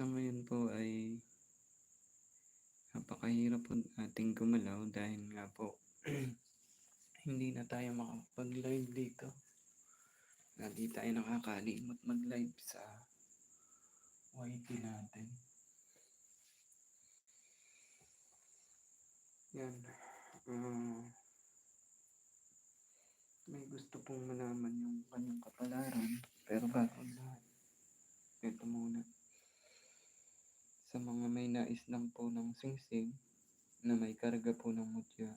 Sa ngayon po ay napakahirap po ating gumalaw dahil nga po hindi na tayo makapag-live dito. Lagi tayo nakakalimot mag-live sa YT natin. Yan. Ah, may gusto pong malaman yung kanyang kapalaran. Pero bago lahat, ito muna. Sa mga may nais lang po ng singsing na may karga po ng mutya,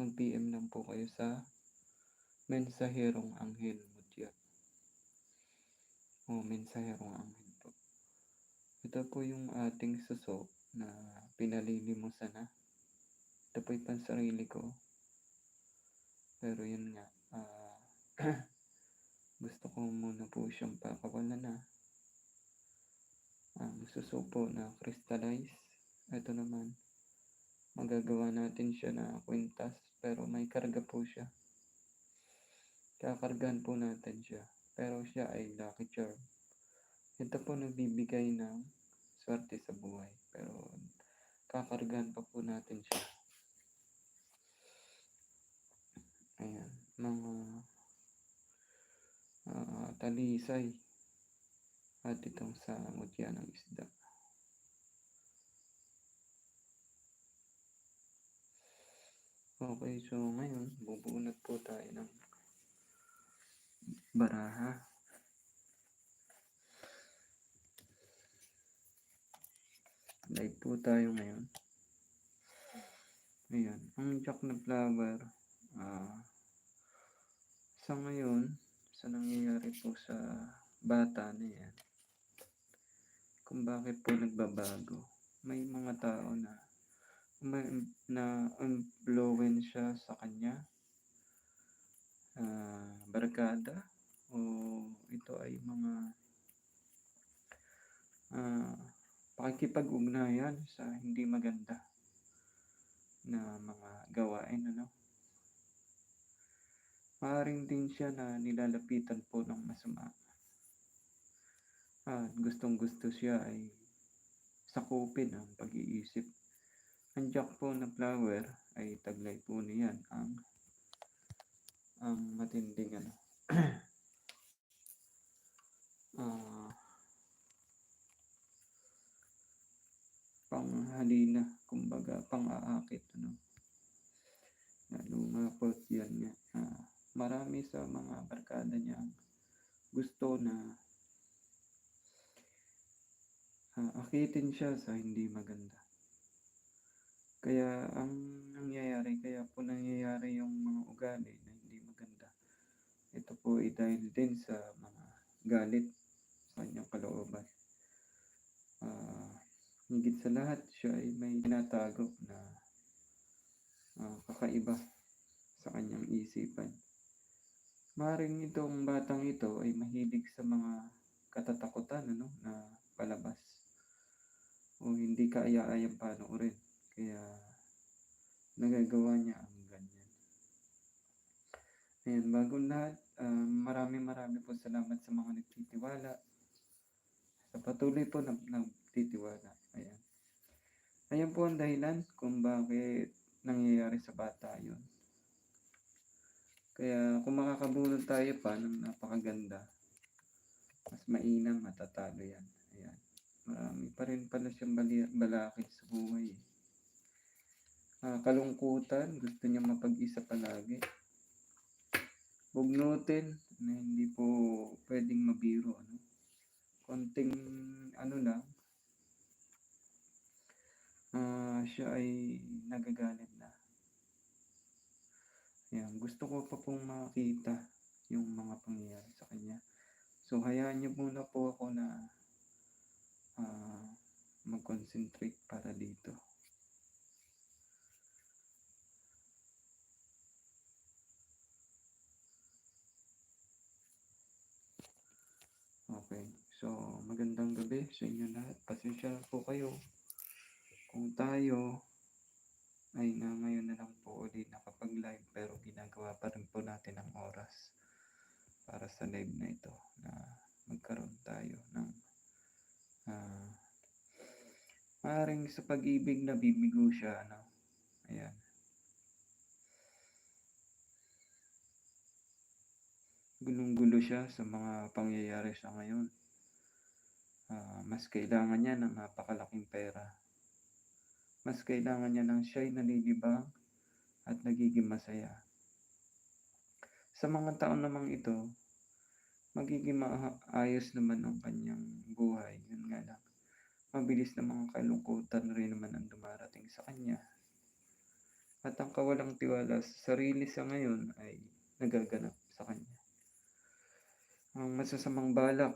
mag-PM lang po kayo sa Mensaherong Anghel Mutya. O Mensaherong Anghel po. Ito po yung ating suso na pinalilimusan na. Ito po yung pansarili ko. Pero yun nga, ah, gusto ko muna po siyang pakawalan na. Ang suso po na crystallize. Ito naman, magagawa natin siya na kwintas pero may karga po siya. Kakargahan po natin siya. Pero siya ay lucky charm. Ito po nagbibigay ng swerte sa buhay. Pero kakargahan pa po natin siya. Ayan. Mga ah, talisay at itong sa mutya ng isda. Okay, so ngayon, bubunot po tayo ng baraha. Live po tayo ngayon. Ayan, ang jack na flower, ah, sa ngayon, sa nangyayari po sa bata na yan, kung bakit po nagbabago, may mga tao na may, na influence siya sa kanya, ah, barkada, o ito ay mga ah, pakikipag-ugnayan sa hindi maganda na mga gawain, ano. Maaring din siya na nilalapitan po ng masama. At gustong-gusto siya ay sakupin ang pag-iisip. Ang jack po na flower ay taglay po niyan ang ang matinding ano. ah panghalina, kumbaga pang-aakit ano. Nga po yan nga. ah, marami sa mga barkada niya gusto na ah, akitin siya sa hindi maganda. Kaya ang nangyayari, kaya po nangyayari yung mga ugali na hindi maganda. Ito po ay dahil din sa mga galit sa kanyang kalooban. Ah, higit sa lahat, siya ay may tinatago na ah, kakaiba sa kanyang isipan. Maring itong batang ito ay mahilig sa mga katatakutan ano, na palabas o hindi kaaya-ayang panoorin. Kaya nagagawa niya ang ganyan. Ayan, bagong lahat, ah, marami marami po salamat sa mga nagtitiwala. Sa patuloy po na nagtitiwala. Ayan. Ayan po ang dahilan kung bakit nangyayari sa bata yun. Kaya kung makakabunod tayo pa ng napakaganda, mas mainam matatalo yan. Marami pa rin pala siyang balakid sa buhay. Ah, kalungkutan, gusto niya mapag-isa palagi. Bugnutin, na hindi po pwedeng mabiro. Ano? Konting ano lang, ah, siya ay nagagalit na. Ayan, gusto ko pa pong makita yung mga pangyayari sa kanya. So, hayaan niyo muna po ako na ah, mag-concentrate para dito. Okay. So, magandang gabi sa inyo lahat. Pasensya na po kayo kung tayo ay na ngayon na lang po ulit nakapag-live pero ginagawa pa rin po natin ang oras para sa live na ito na magkaroon tayo ng ah, Maaaring sa pag-ibig nabibigo siya, ano. Ayan. Gulong-gulo siya sa mga pangyayari sa ngayon. Ah, mas kailangan niya ng napakalaking pera. Mas kailangan niya ng siya'y nalilibang at nagiging masaya. Sa mga taon namang ito, magiging maayos naman ang kanyang buhay. Yun nga lang, mabilis na mga kalungkutan rin naman ang dumarating sa kanya. At ang kawalang tiwala sa sarili sa ngayon ay nagaganap sa kanya. Ang masasamang balak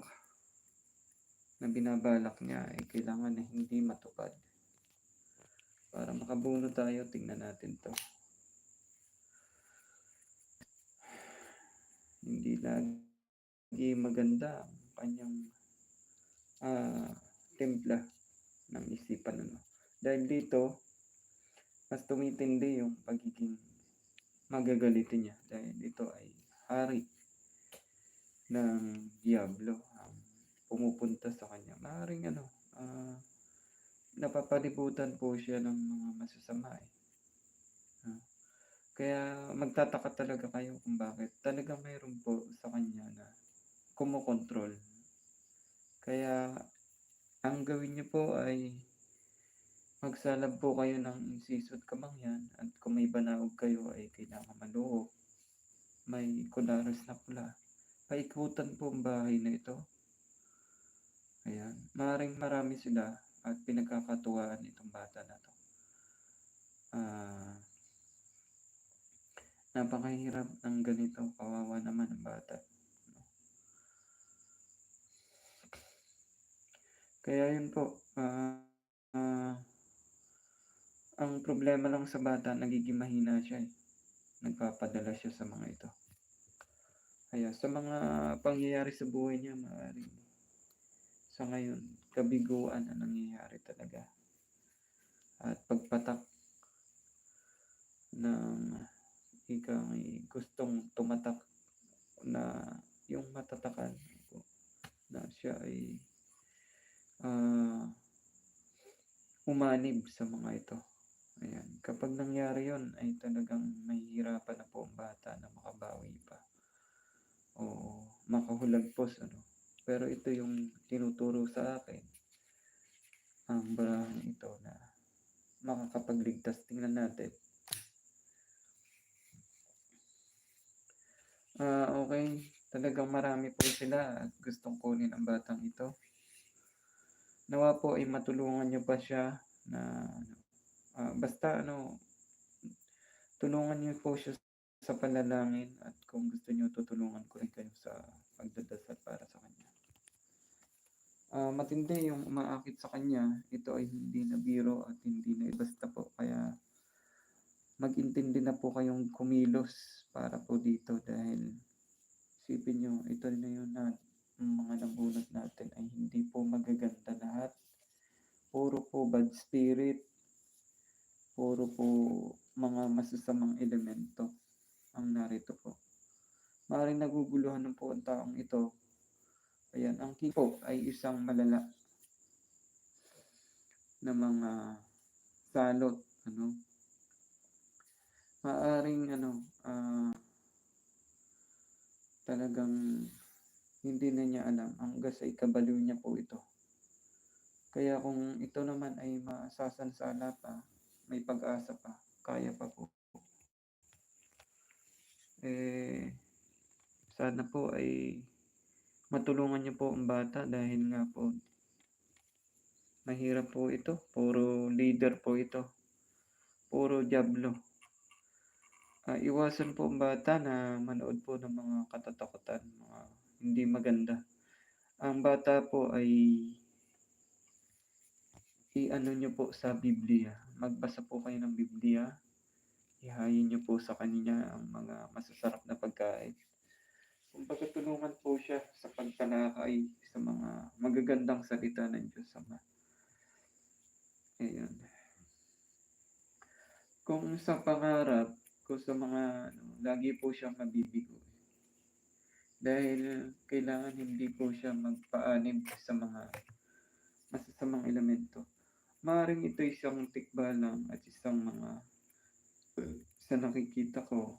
na binabalak niya ay kailangan na hindi matupad. Para makabuno tayo, tingnan natin to. Hindi lagi maganda ang kanyang ah, timpla ng isipan. Ano. Dahil dito, mas tumitindi yung pagiging magagalitin niya. Dahil ito ay hari ng Diablo ang pumupunta sa kanya. Maaaring ano, ah, napapalibutan po siya ng mga masasama eh. Ah, kaya magtataka talaga kayo kung bakit talagang mayroon po sa kanya na kumokontrol. Kaya ang gawin niyo po ay magsalab po kayo ng insisot kamangyan at kung may banaog kayo ay kailangan maluhok. May kularas na pula. Paikutan po ang bahay na ito. Ayan. Maring marami sila at pinagkakatuwaan itong bata na to. Ah, napakahirap ng ganito. Kawawa naman ang bata. Kaya yun po. ah, ah, ang problema lang sa bata, nagiging mahina siya eh. Nagpapadala siya sa mga ito. Kaya sa mga pangyayari sa buhay niya, maaaring sa ngayon, kabiguan ang nangyayari talaga. At pagpatak ng ika ay gustong tumatak na yung matatakan na siya ay ah, umanib sa mga ito. Ayan. Kapag nangyari yon ay talagang mahihirapan na po ang bata na makabawi pa. O makahulagpos. Ano. Pero ito yung tinuturo sa akin. Ang barahan ito na makakapagligtas. Tingnan natin. Ah, okay. Talagang marami po sila at gustong kunin ang batang ito. Nawa po ay matulungan niyo pa siya na ah, basta ano tulungan niyo po siya sa panalangin at kung gusto niyo tutulungan ko rin kayo sa pagdadasal para sa kanya. Ah, matindi yung umaakit sa kanya. Ito ay hindi na biro at hindi na basta po. Kaya mag-intindi na po kayong kumilos para po dito dahil isipin nyo, ito na yun na ang mga nabunot natin ay hindi po magaganda lahat. Puro po bad spirit. Puro po mga masasamang elemento ang narito po. Maaaring naguguluhan ng po ang taong ito. Ayan, ang king po ay isang malala na mga salot, ano. Maaring ano, ah, talagang hindi na niya alam hanggang sa ikabaliw niya po ito. Kaya kung ito naman ay masasansala pa, may pag-asa pa, kaya pa po. Eh, sana po ay matulungan niyo po ang bata dahil nga po mahirap po ito. Puro leader po ito. Puro diablo. Ah, iwasan po ang bata na manood po ng mga katatakutan, mga hindi maganda. Ang bata po ay i-ano niyo po sa Biblia. Magbasa po kayo ng Biblia. Ihayin niyo po sa kanya ang mga masasarap na pagkain. Kumbaga tulungan po siya sa pagtalakay sa mga magagandang salita ng Diyos Ama. Ayun. Kung sa pangarap, kung sa mga ano, lagi po siyang mabibigo. Dahil kailangan hindi po siya magpaanib sa mga masasamang elemento. Maaaring ito isang tikbalang at isang mga sa nakikita ko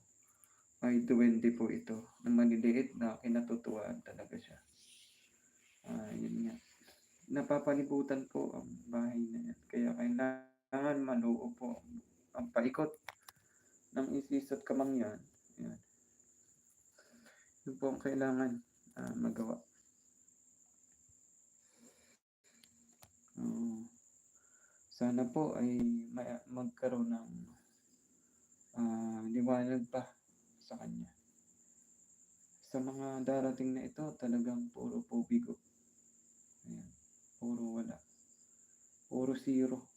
ay duwende po ito na maliliit na kinatutuwaan talaga siya. Ah, yun nga. Napapalibutan po ang bahay na yan. Kaya kailangan maluo po ang paikot ng isis at kamangyan. Yan. Yun po ang kailangan ah, magawa. Oo. sana po ay ma- magkaroon ng ah, liwanag pa sa kanya. Sa mga darating na ito, talagang puro po bigo. Ayan. Puro wala. Puro zero.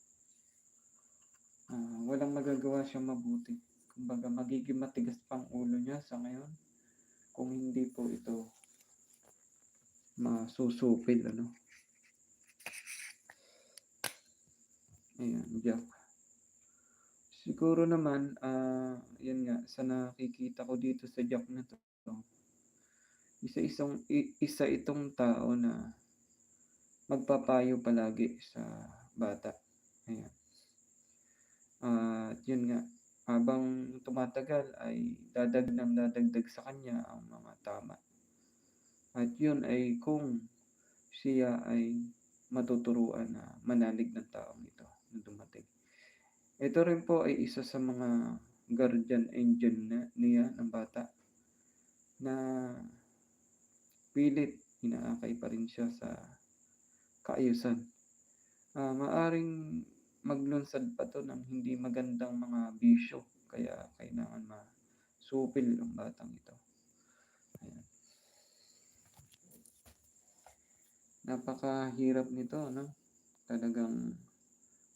Ah, walang magagawa siyang mabuti. Kumbaga, magiging matigas pang ulo niya sa ngayon kung hindi po ito masusupil, ano. Ayan, Jack. Siguro naman, ah, yun nga, sa nakikita ko dito sa Jack na to, isa-isang, i- isa itong tao na magpapayo palagi sa bata. Ayan. At yun nga, habang tumatagal ay dadag ng dadagdag sa kanya ang mga tama. At yun ay kung siya ay matuturuan na manalig ng taong ito na dumating. Ito rin po ay isa sa mga guardian angel na niya ng bata na pilit inaakay pa rin siya sa kaayusan. Ah, maaring maglunsad pa to ng hindi magandang mga bisyo kaya kailangan masupil ang batang ito. Ayan. Napakahirap nito, no? Talagang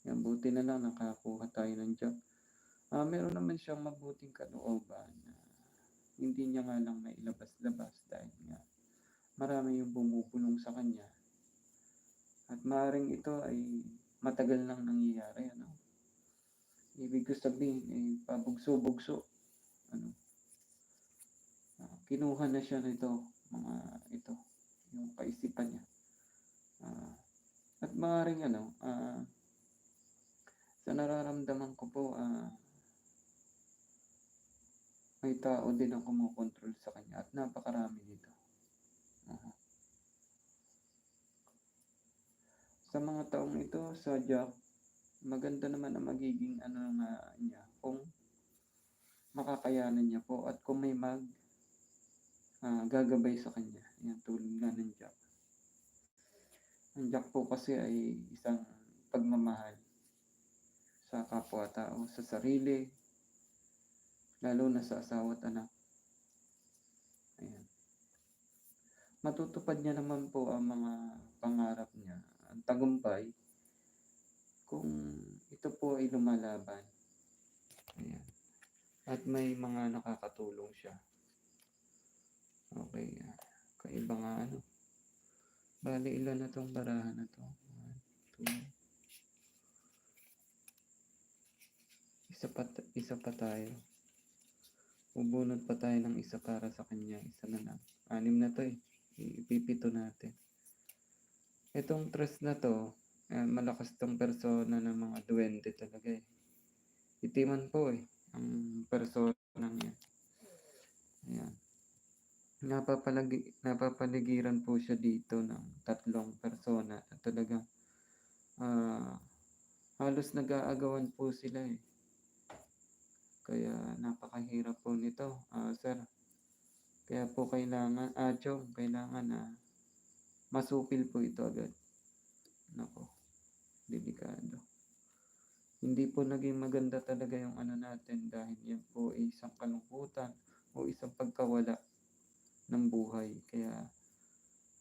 yan, buti na lang nakakuha tayo ng job. Ah, meron naman siyang mabuting kalooban na hindi niya nga lang mailabas-labas dahil nga marami yung bumubulong sa kanya. At maaaring ito ay matagal nang nangyayari, ano? Ibig ko sabihin, ay pabugso-bugso. Ano? Ah, kinuha na siya nito, mga ito, yung kaisipan niya. Ah, at maaaring ano, ah, sa nararamdaman ko po, ah, may tao din ang kumukontrol sa kanya at napakarami nito. Sa mga taong ito, sa Jack, maganda naman ang magiging ano nga niya kung makakayanan niya po at kung may mag ah, gagabay sa kanya. Yan, tulad nga ng Jack. Ang Jack po kasi ay isang pagmamahal sa kapwa-tao, sa sarili, lalo na sa asawa at anak. Ayan. Matutupad niya naman po ang mga pangarap niya, ang tagumpay, kung ito po ay lumalaban. Ayan. At may mga nakakatulong siya. Okay. ah. Kaiba nga ano. Bali, ilan na tong barahan na to? One, two. Isa pa, isa pa tayo. Bubunot pa tayo ng isa para sa kanya. Isa na lang. Anim na to eh. Ipipito natin. Itong trust na to, eh, malakas tong persona ng mga duwende talaga eh. Itiman po eh. Ang persona niya. Ayan. Napapalagi, napapaligiran po siya dito ng tatlong persona na talagang ah, halos nag-aagawan po sila eh. Kaya napakahirap po nito, ah, sir. Kaya po kailangan, ah, Chong, kailangan na masupil po ito agad. Nako, delikado. Hindi po naging maganda talaga yung ano natin dahil yan po ay isang kalungkutan o isang pagkawala ng buhay. Kaya,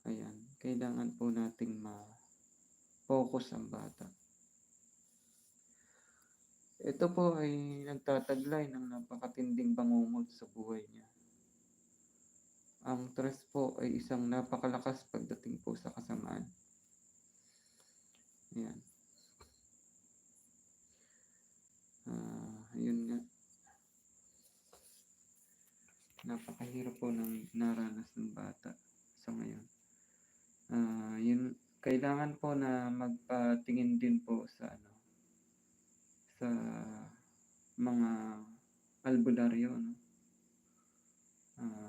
ayan, kailangan po nating ma-focus ang bata. Ito po ay nagtataglay ng napakatinding bangungot sa buhay niya. Ang stress po ay isang napakalakas pagdating po sa kasamaan. Ayan. Ah, yun nga. Napakahirap po ng naranas ng bata sa ngayon. Ah, yun kailangan po na magpatingin din po sa ano, sa mga albularyo, no? Ah,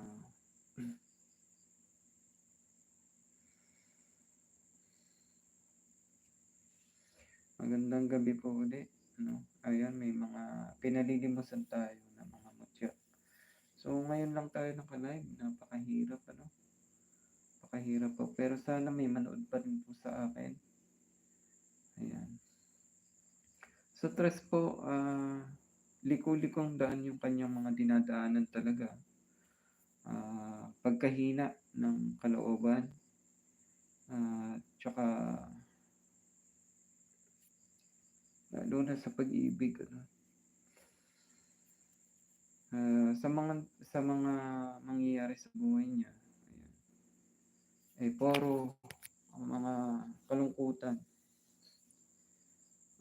magandang gabi po uli, no? Ayan, may mga pinalilimusan tayo na mga mutya. So, ngayon lang tayo naka-live, napakahirap, ano? Napakahirap po, pero sana may manood pa rin po sa akin. Ayan. Sa stress po, ah, liko-likong daan yung kanyang mga dinadaanan talaga. Ah, pagkahina ng kalooban, ah, tsaka lalo na sa pag-ibig, ano. Ah, sa mga sa mga mangyayari sa buhay niya, ayan. Eh, puro ang mga kalungkutan.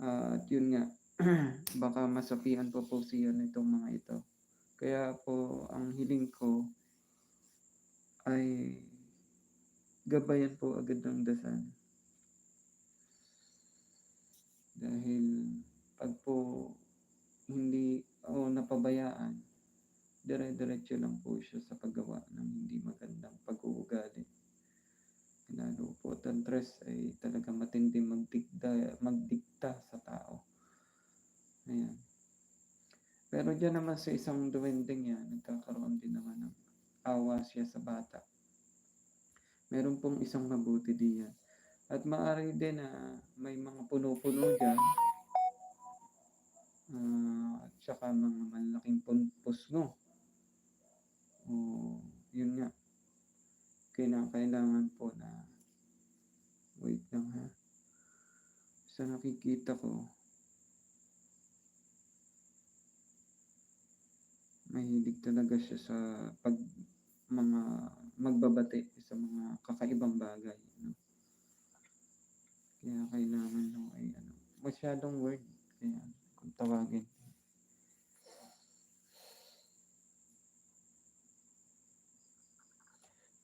Ah, at yun nga, baka masapian pa po siya nitong mga ito. Kaya po, ang hiling ko ay gabayan po agad ng dasal. Dahil pag po hindi o napabayaan, dire-diretso lang po siya sa paggawa ng hindi magandang pag-uugali. Lalo po ang stress ay talaga matindi magdikta, magdikta sa tao. Ayan. Pero diyan naman sa isang duwending yan, nagkakaroon din naman ng awa siya sa bata. Meron pong isang mabuti diyan. At maaari din na may mga puno-puno dyan. ah, at saka mga malaking pusno. O, yun nga. Kailangan po na wait lang ha. Sa nakikita ko, mahilig talaga siya sa pag mga magbabate sa mga kakaibang bagay. No? Kaya kailangan no, ay ano, masyadong word. Kaya kung tawagin.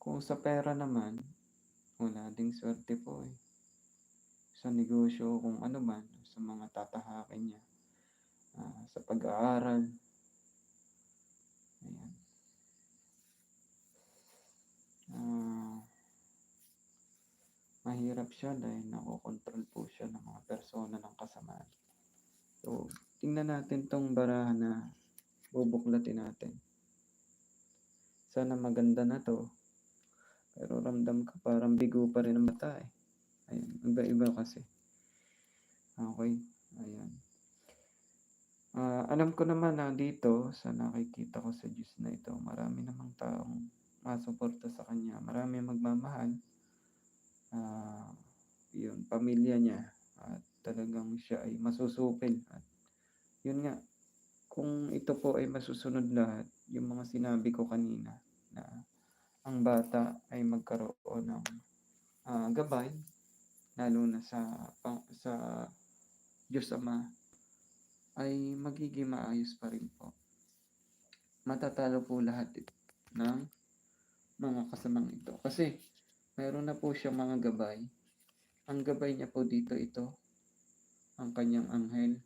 Kung sa pera naman, wala ding swerte po eh. Sa negosyo, kung ano man, sa mga tatahakin niya. Ah, sa pag-aaral. Ayan. Ah, mahirap siya dahil nakokontrol po siya ng mga persona ng kasamaan. So, tingnan natin tong barahan na bubuklatin natin. Sana maganda na to. Pero ramdam ko parang bigo pa rin ang mata eh. Ayan, iba-iba kasi. Okay, ayan. Ah, alam ko naman na dito sa nakikita ko sa Diyos na ito, marami namang taong masuporta sa Kanya. Marami magmamahal. Ah, yun, pamilya niya. At talagang siya ay masusupil. At yun nga, kung ito po ay masusunod lahat, yung mga sinabi ko kanina na ang bata ay magkaroon ng ah, gabay, lalo na sa, sa Diyos Ama, ay magiging maayos pa rin po. Matatalo po lahat ng mga kasamang ito. Kasi meron na po siya mga gabay. Ang gabay niya po dito ito, ang kanyang anghel,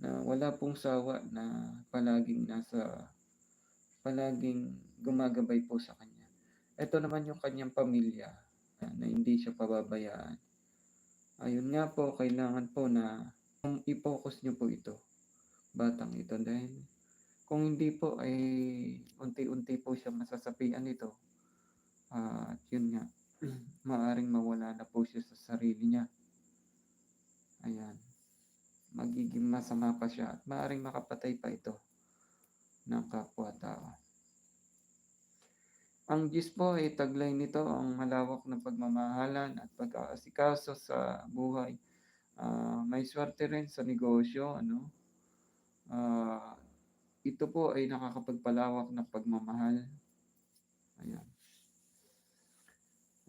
na wala pong sawa na palaging nasa, palaging gumagabay po sa kanya. Ito naman yung kanyang pamilya, ah, na hindi siya pababayaan. Ayun nga po, kailangan po na i-focus niyo po ito, batang ito. Dahil kung hindi po ay unti-unti po siya masasapian nito. Ah, at yun nga, maaring mawala na po siya sa sarili niya. Ayan. Magiging masama pa siya at maaring makapatay pa ito ng kapwa-tao. Ang Diyos po ay taglay nito ang malawak na pagmamahalan at pag-aasikaso sa buhay. Ah, may swerte rin sa negosyo, ano? Ah, ito po ay nakakapagpalawak ng pagmamahal. Ayan.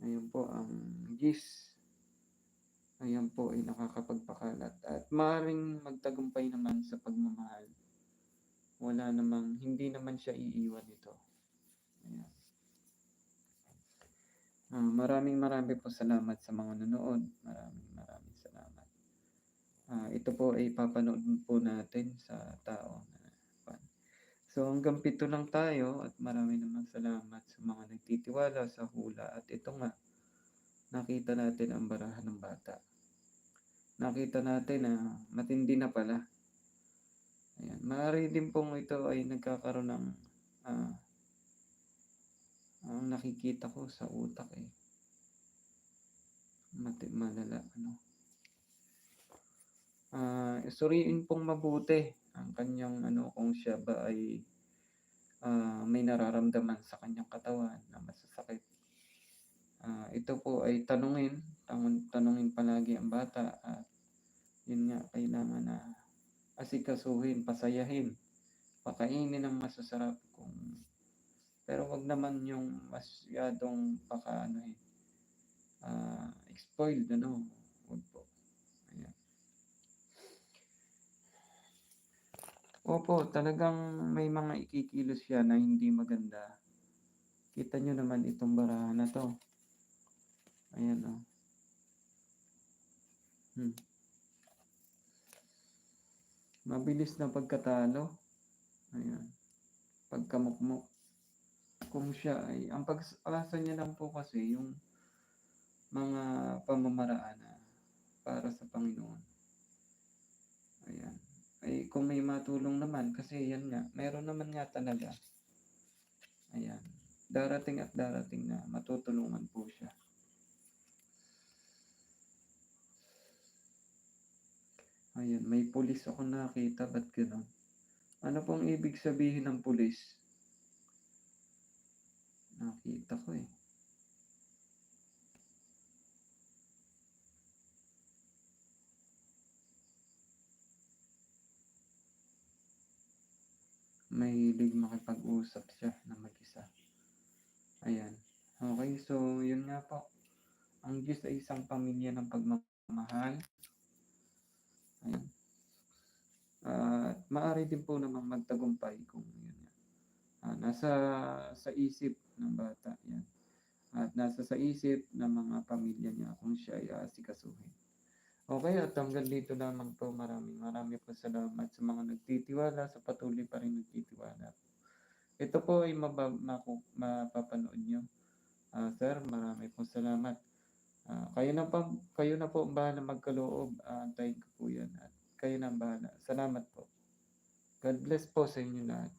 Ayan po ang gis. Ayan po ay nakakapagpakalat. At maaaring magtagumpay naman sa pagmamahal. Wala namang, hindi naman siya iiwan ito. Ayan. Ah, maraming maraming po salamat sa mga nanood. Maraming maraming salamat. Ah, ito po ay papanood po natin sa tao. So hanggang 7 lang tayo at marami namang salamat sa mga nagtitiwala sa hula at ito nga, nakita natin ang barahan ng bata. Nakita natin na matindi na pala. Ayan, maaari din pong ito ay nagkakaroon ng, ah ang nakikita ko sa utak, eh. Mati malala ano. Ah, suriin pong mabuti ang kanyang ano, kung siya ba ay, ah, may nararamdaman sa kanyang katawan na masasakit. Ah, ito po ay tanungin, tanungin palagi ang bata at yun nga, kailangan na asikasuhin, pasayahin, pakainin ng masasarap kung pero wag naman yung masyadong paka-anohin, ah, spoiled ano, wag po. Ayan. Opo, talagang may mga ikikilos siya na hindi maganda. Kita niyo naman itong barahan na 'to. Ayan, oh. Hmm. Mabilis na pagkatalo. Ayan. Pagkamukmok. Kung siya ay ang pag-asa niya lang po kasi yung mga pamamaraan na para sa Panginoon. Kung may matulong naman kasi yan nga, meron naman nga talaga. Ayan. Darating at darating na matutulungan po siya. Ayan, may pulis akong nakita, ba't gano'n? Ano pong ibig sabihin ng pulis? Nakita ko, eh. Mahilig makipag-usap siya na mag-isa. Ayan. Okey, so yun nga po. Ang Diyos ay isang pamilya ng pagmamahal. Ayan. At maaari din po namang magtagumpay kung yun nga, ah, nasa sa isip ng bata 'yan. At nasa sa isip ng mga pamilya niya kung siya ay aasikasuhin. Okey at hanggang dito lamang po. Maraming maraming po salamat sa mga nagtitiwala, sa patuloy pa ring nagtitiwala. Ito po ay maba maku mapapanood niyo. Ah, sir, marami pong salamat. Ah, kayo na pa kayo na po ang bahalang magkaloob. Aantayin ko po 'yan at kayo na ang bahala. Salamat po. God bless po sa inyo lahat.